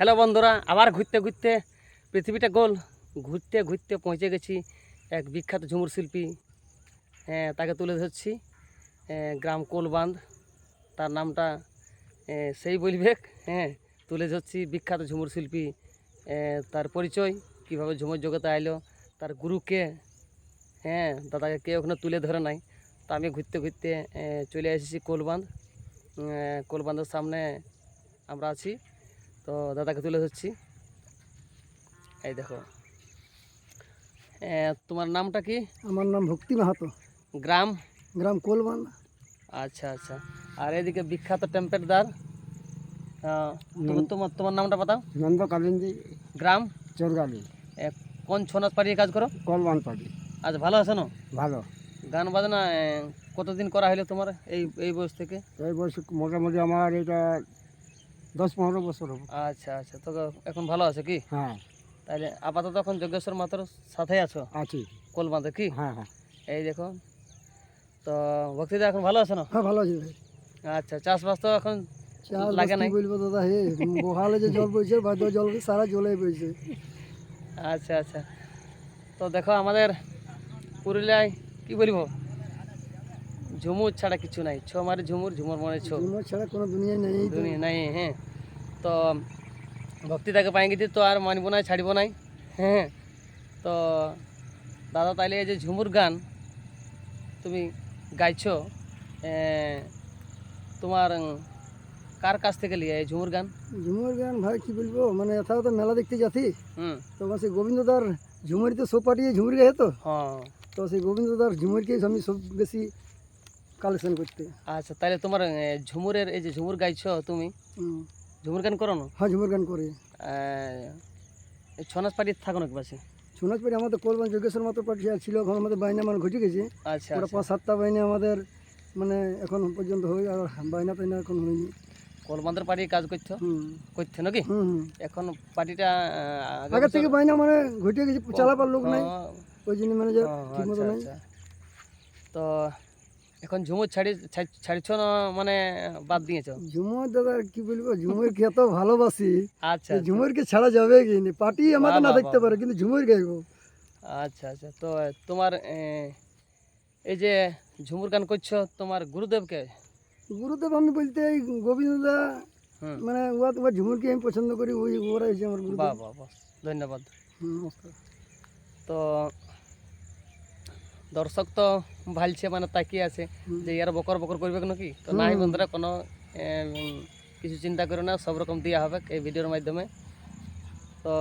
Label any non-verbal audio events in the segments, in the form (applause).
Hello বন্ধুরা, আবার ঘুরতে ঘুরতে পৃথিবীটা গোল। ঘুরতে ঘুরতে পৌঁছে গেছি এক বিখ্যাত ঝুমুর শিল্পী। হ্যাঁ তাকে তুলে ধরছি গ্রাম কোলবান্ধ তার নামটা সেই বলবে হ্যাঁ তুলে ধরছি বিখ্যাত ঝুমুর শিল্পী। তার পরিচয়, কীভাবে ঝুমুর জগতে আইলো, তার গুরুকে। হ্যাঁ দাদাকে কে ওখানে তুলে ধরে নাই। তা আমি ঘুরতে ঘুরতে চলে এসেছি কোলবান্ধ কোলবান্ধের সামনে আমরা আছি। তো দাদাকে তুলে ধরছি। এই দেখো। তোমার নামটা কি? আমার নাম ভক্তি মাহাতো। গ্রাম? গ্রাম কোলবান। আচ্ছা আচ্ছা। আর এদিকে বিখ্যাত টেম্পেরদার আহ, তোমার তোমার নামটা পাতাও নন্দ কালিন্দি। গ্রাম? চোরগালি। কোন ছৌ নাচ পাড়িয়ে কাজ করো? কোলবান পাড়ি। আজ ভালো আছো না? ভালো। গান বাজনা কতদিন করা হলো তোমার এই এই বয়স থেকে? এই বয়স মোটামুটি আমার এটা দশ পনেরো বছর হবে। আচ্ছা আচ্ছা। তো এখন ভালো আছে কি? হ্যাঁ। তাহলে আপাতত এখন যজ্ঞেশ্বর মাতার সাথে আছো? আছি। কোলবাঁধে কি? হ্যাঁ হ্যাঁ। এই দেখো। তো ভক্তিদা এখন ভালো আছে না? হ্যাঁ ভালো আছি আচ্ছা চাষবাস তো এখন লাগে নাই? বলব দাদা হে বহালে যে জল বইছে ভাদ্র জল সারা জলে বইছে। আচ্ছা আচ্ছা। তো দেখো আমাদের পুরুলিয়ায় কি বলব? ঝুমুর ছাড়া কিছু নাই। ছ মানে ঝুমুর ঝুমুর মানে ছ। তোমার ছাড়া কোনো দুনিয়ায় নেই দুনিয়া নাই হ্যাঁ। তো ভক্তিদাকে পাই গেছি তো আর মানবো নাই ছাড়বো নাই। হ্যাঁ (laughs) তো দাদা তাইলে এই যে ঝুমুর গান তুমি গাইছ তোমার কার কাছ থেকে লিয়ে এই ঝুমুর গান? ঝুমুর গান ভাই কি বলব মানে এছাড়া তো মেলা দেখতে যাচ্ছি। হুম। তো সেই গোবিন্দদার ঝুমুরি তো সব পাঠিয়ে ঝুমুরি গায়ে তো। হ্যাঁ তো সেই গোবিন্দদার ঝুমুরকে আমি সব বেশি কালেকশন করতে। আচ্ছা তাহলে তোমার ঝুমুরের এই যে ঝুমুর গাইছো তুমি। ঝুমুর গান করো না? হ্যাঁ ঝুমুর গান করে। ছনাস পাটি থাকো নাকি পাশে? সোনাজ পাড়ি আমাদের কোলবান যোগেশ্বর মতো পার্টি ছিল এখন আমাদের বাইনা মানে ঘটে গেছে। আচ্ছা ওরা আচ্ছা। পাঁচ সাতটা বাইনা আমাদের মানে এখন পর্যন্ত হয়ে আর বাইনা টাইনা এখন হয়নি। কলবান্ধের পাটি কাজ করছ? করছ নাকি? এখন পাটিটা আগে থেকে বাইনা মানে ঘটে গেছে চালাবার লোক নাই। ওই জন্য ম্যানেজার ঠিক মতো আচ্ছা, নাই। আচ্ছা। তো এখন ঝুমুর ছাড়ি ছাড়- ছাড়ছ না মানে বাদ দিয়েছ? ঝুমুর দাদা কি বলব? ঝুমুরকে এত ভালোবাসি। আচ্ছা যে ঝুমুরকে ছাড়া যাবে কি না? পার্টি আমাদের না দেখতে পারে কিন্তু ঝুমুর গাইবো। আচ্ছা আচ্ছা। তো তোমার এই যে ঝুমুর গান করছ তোমার গুরুদেবকে? গুরুদেব আমি বলতে এই গোবিন্দদা মানে ওরা তোমার ঝুমুরকে আমি পছন্দ করি ওই ওরা আমার গুরুদেব। বাহ বাহ। বাহ ধন্যবাদ নমস্কার। তো দর্শক তো ভালছে মানে তাকিয়ে আছে। যে ইয়ার বকর বকর করবে নাকি তো নাই বন্ধুরা কোনো কিছু চিন্তা করো না সব রকম দেওয়া হবে এই ভিডিওর মাধ্যমে। তো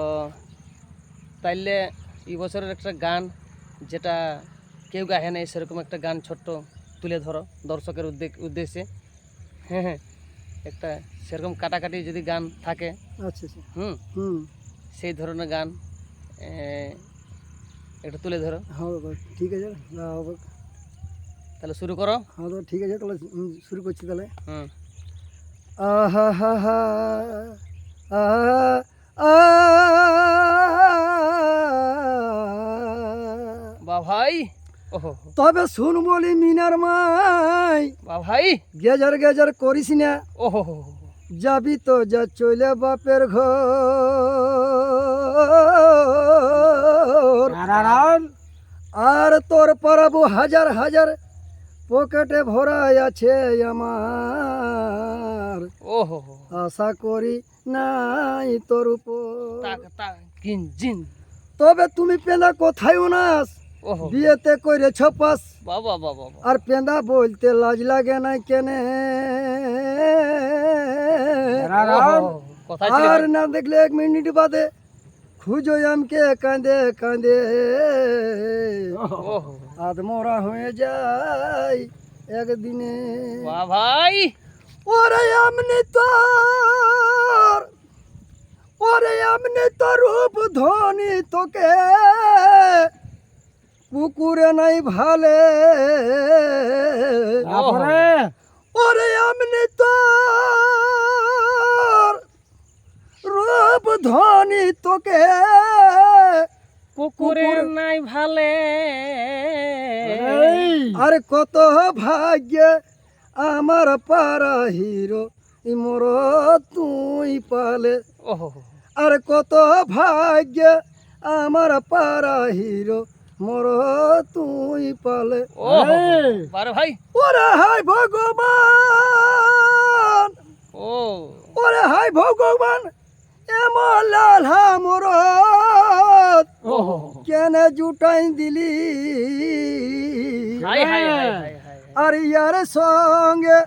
তাইলে এই বছরের একটা গান যেটা কেউ গাহে নাই সেরকম একটা গান ছোট্ট তুলে ধরো দর্শকের উদ্দেশ্যে। হ্যাঁ হ্যাঁ একটা সেরকম কাটাকাটি যদি গান থাকে আচ্ছা আচ্ছা। হুম হুম। সেই ধরনের গান একটা তুলে ধরো। হ্যাঁ বাবা ঠিক আছে হবে। তাহলে শুরু করো। হ্যাঁ দাদা ঠিক আছে তাহলে শুরু করছি তাহলে। হুম। আহা হা হা আহা বা ভাই ওহো। তবে শুন বলি মিনার মাই বা ভাই। গেজার গেজার করিস না। ওহো যাবি তো যা চলে বাপের ঘর। আর তোর পারাবো হাজার হাজার পকেটে ভরা আছে আমার। ওহো আশা করি নাই তোর উপর। তবে তুমি পেঁদা কোথায় নাস বিয়েতে করে ছপাস বাবা বাবা বাবা। আর পেঁদা বলতে লাজ লাগে না কেনে? আর না দেখলে এক মিনিট বাদে খুঁজো আমকে কাঁদে। কাঁদে আদমরা হয়ে যায় একদিনে। ভাই। ওরে আমনি তোর ওরে আমনি তোর রূপ ধনি তোকে। কুকুরে নাই ভালে? ওরে আমনি তোর ধনি তোকে। কুকুরের নাই ভালে। আর কত ভাগ্য আমার পারা হিরো মোর তুই পালে। আর কত ভাগ্য আমার পারা হিরো মোর তুই পালে। ভাই। ওরে হাই ভগবান। ও। ওরে হাই ভগবান। এমন লাল মোর ওহো কেন জুটাই দিলি? আর ইয়ার সঙ্গে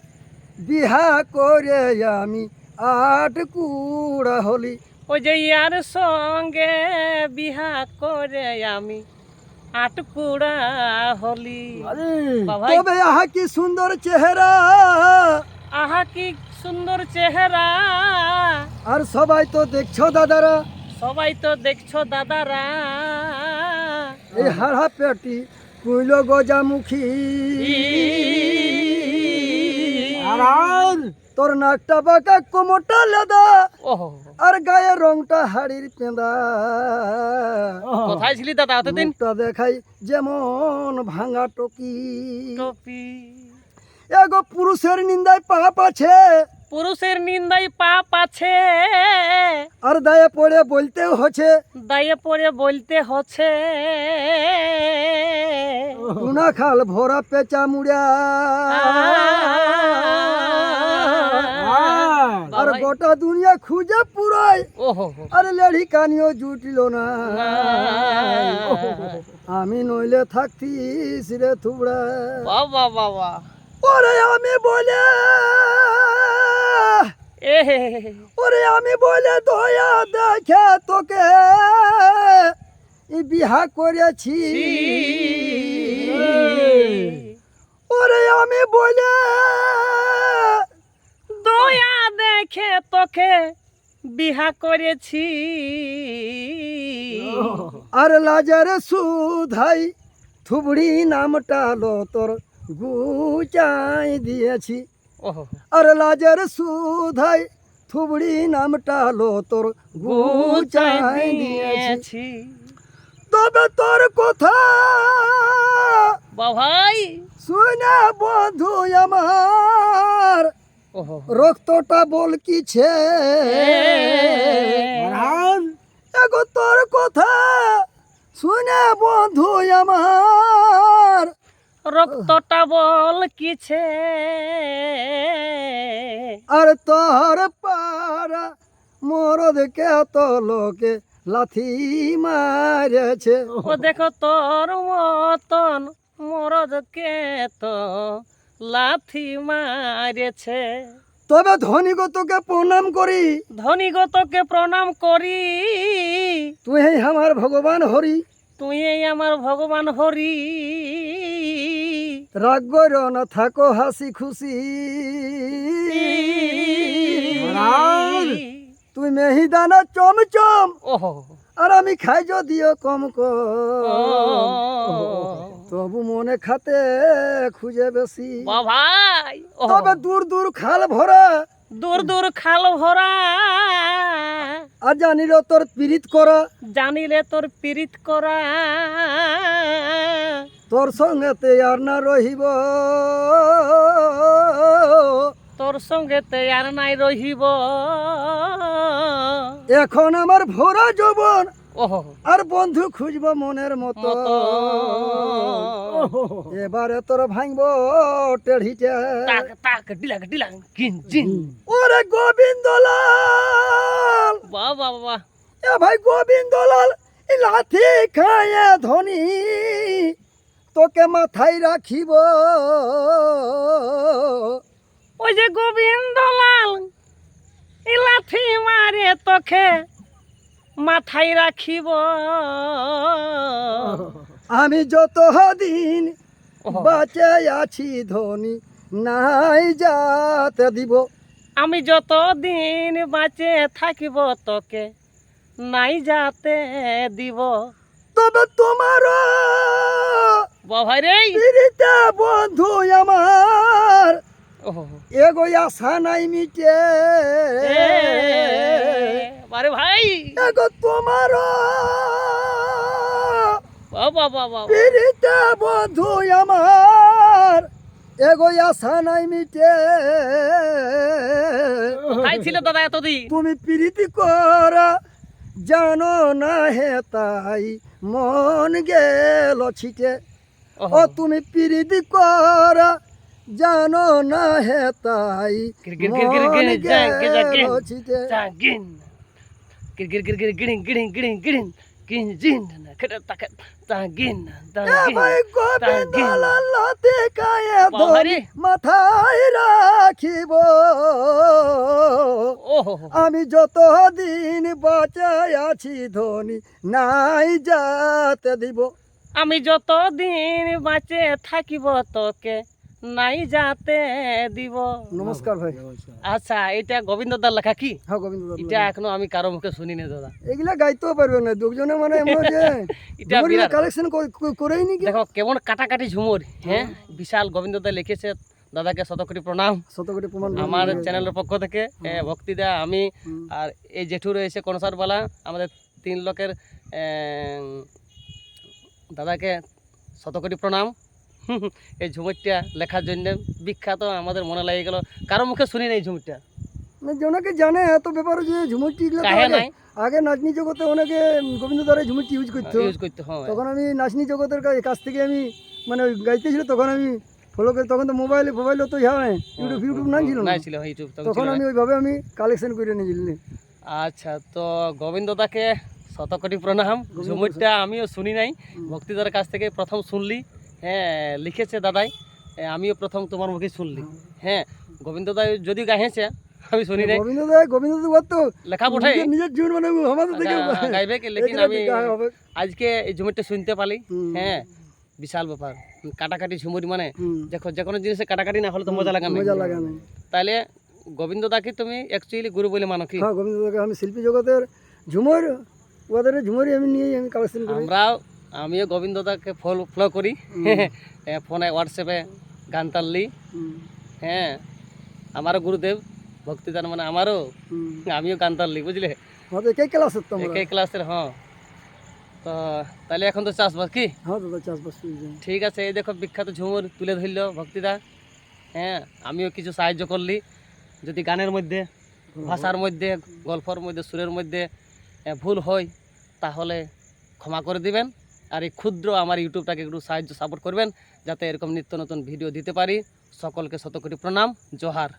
বিহা করে আমি আট কুড়া হলি। ওই যে ইয়ার সঙ্গে বিহা করে আমি আটকুড়া হলি। বাবাই। তবে আহা কি সুন্দর চেহারা। আহা কি সুন্দর চেহারা। আর সবাই তো দেখছ দাদারা। সবাই তো দেখছ দাদারা। এই হাড়া পেটি কুইল গজামুখী তোর নাকটা বাঁকা কোমরটা লেদা। আর গায়ের রংটা হাড়ির পেঁদা। কোথায় ছিলি দাদা মুখটা দেখাই যেমন ভাঙা টকি। টপি এগো পুরুষের নিন্দায় পাপ আছে পুরুষের নিন্দাই পাপ আছে আর দায়ে পড়ে বলতে হচ্ছে দায়ে পড়ে বলতে হচ্ছে টুনা খাল ভরা পেঁচা মুড়া আর গোটা দুনিয়া খুঁজে পুরাই আরে লেড়ি কানিও জুটিল না আমি নইলে থাকতিস রে থুবড়া বাবা বাবা ওরে আমি বলে। এ ওরে আমি বলে দয়া দেখে তোকে। বিহা করেছি। ওরে আমি বলে। দয়া দেখে তোকে বিহা করেছি। আর লাজার সুধাই থুবড়ি নামটা লো তোর। গুচাই দিয়েছি। ওহো। আর লাজার সুধাই থুবড়ি নামটা লো তোর। গুচাই দিয়েছি। তবে তোর কথা বাবাই। শুনে বন্ধু আমার রক্তটা বল কিছে এগো তোর কথা শুনে বন্ধু আমার। রক্তটা বল কিছে। আর তোর পারা মরদকে তো লোকে লাথি মারেছে। ও দেখো তোর মতন মরদকে তো লাথি মারেছে। তবে ধনী গো তোকে প্রণাম করি। ধনী গতকে প্রণাম করি। তুই আমার ভগবান হরি। তুই আমার ভগবান হরি। রাগ গর না থাকো হাসি খুশি। তুই মেহিদানা চমচম। আর আমি খাই যদিও কম ও। তবু মনে খাতে খুঁজে বেশি। তবে দূর দূর খাল ভরা। দূর দূর খাল ভরা। আর জানিল তোর পীড়িত করা। জানিলে তোর পীড়িত করা। তোর সঙ্গেতে আর না রহিব। তোর সঙ্গে তে আর নাই রহিব। এখন আমার ভরা যৌবন ওহো। আর বন্ধু খুঁজব মনের মতো। এবারে তোর ভাঙব জিন ওরে গোবিন্দ লাল। বাবা বাবা এ ভাই গোবিন্দ লাল লাথি খায় ধনী। তোকে মাথায় রাখিব। ওই যে গোবিন্দ লাল এই লাথি মারে তোকে মাথায় রাখিব। আমি যত দিন বাঁচে আছি ধনী নাই যাতে দিব। আমি যত দিন বাঁচে থাকিব তোকে নাই যাতে দিব। তবে তোমার রে। পিড়িতে বন্ধু আমার। ওহো। এগো আশা নাই মিটে। বারে ভাই। এগো তোমার বাবা পিড়িতে বন্ধু আমার। এগো আশা নাই মিটে। তাই ছিল দাদা এতদিন? তুমি প্রীতি করা জানো না হে তাই মন গেল ছিটে। ও তুমি প্রীতি করা জানো না হে তাই মাথায় রাখিব। আমি যত দিন বাঁচায় আছি ধনী নাই যাতে দিব। আমি যতদিন বাঁচে থাকিব তোকে নাই যাতে দিব। নমস্কার ভাই। আচ্ছা এটা গোবিন্দ দার লেখা কি? হ্যাঁ গোবিন্দ দাদা। এটা এখনও আমি কারও মুখে শুনিনি দাদা। এগুলা গাইতেও পারবে না দুজনে মানে এমন যে (laughs) এটা বিরাট। কালেকশন করেই নি কি? দেখো কেমন কাটাকাটি ঝুমুর হ্যাঁ? বিশাল গোবিন্দ দা লিখেছে দাদাকে শত কোটি প্রণাম। শত কোটি প্রমাণ আমার চ্যানেলের পক্ষ থেকে ভক্তিদা আমি আর এই জেঠু রয়েছে কনসার্টওয়ালা আমাদের তিন লোকের দাদাকে শত কোটি প্রণাম। এই ঝুমুরটা লেখার জন্য বিখ্যাত আমাদের মনে লেগে গেল কারও মুখে শুনি না এই ঝুমুরটা অনেকে জানে এত ব্যাপার যে ঝুমুরটি আগে- নাচনি জগতে অনেকে গোবিন্দ দ্বারা ঝুমুরটি ইউজ করতো। ইউজ করতে হয়। তখন আমি নাচনি জগতের কাছ থেকে আমি মানে গাইতেছিল তখন আমি ফলো করে তখন তো মোবাইলে মোবাইল তো ইহা নাই। ইউটিউব ইউটিউব নাই ছিল না। ছিল ইউটিউব তখন তখন না। আমি ওইভাবে আমি কালেকশন করে নিয়েছিলাম। আচ্ছা তো গোবিন্দ দাকে শত কোটি প্রণাম ঝুমুরটা আমিও শুনি নাই। ভক্তিদার কাছ থেকে প্রথম শুনলি। হ্যাঁ লিখেছে দাদাই। আমিও প্রথম তোমার মুখে শুনলি। হ্যাঁ গোবিন্দ দাই যদি গাইছে আমি শুনি নাই। গোবিন্দ দা গোবিন্দ দা তো লেখা পঠাই নিজের- জীবন মানে আমাদের থেকে গাইবে। কি? লেকিন আমি আজকে এই ঝুমুরটা শুনতে হুম। হ্যাঁ বিশাল ব্যাপার। কাটাকাটি ঝুমুরি মানে দেখো যে কোনো জিনিসে কাটাকাটি না হলে তো মজা লাগা না। মজা লাগা নাই তাহলে গোবিন্দ দাকে তুমি অ্যাকচুয়ালি গুরু বলে মানো কি? হ্যাঁ গোবিন্দ দাকে আমি শিল্পী জগতের ঝুমর ওদের ঝুমরই আমি নিয়ে আমি কালেকশন করি। আমরাও আমিও গোবিন্দ দাকে ফলো ফলো করি। এ, ফোনে হোয়াটসঅ্যাপে গান হুম, হ্যাঁ আমারও গুরুদেব ভক্তিদান মানে আমারও। আমিও গান টানলি বুঝলে কে আমরা একই ক্লাসের হ্যাঁ। তো তাহলে এখন তো চাষবাস কি? হ্যাঁ দাদা চাষবাস ঠিক আছে এই দেখো বিখ্যাত ঝুমুর তুলে ধরল ভক্তিদা। হ্যাঁ আমিও কিছু সাহায্য করলি। যদি গানের মধ্যে ভাষার মধ্যে গল্পর মধ্যে সুরের মধ্যে ভুল হয় তাহলে ক্ষমা করে দিবেন আর এই ক্ষুদ্র আমার ইউটিউবটাকে একটু সাহায্য সাপোর্ট করবেন যাতে এরকম নিত্য নতুন ভিডিও দিতে পারি। সকলকে শত কোটি প্রণাম, জোহার।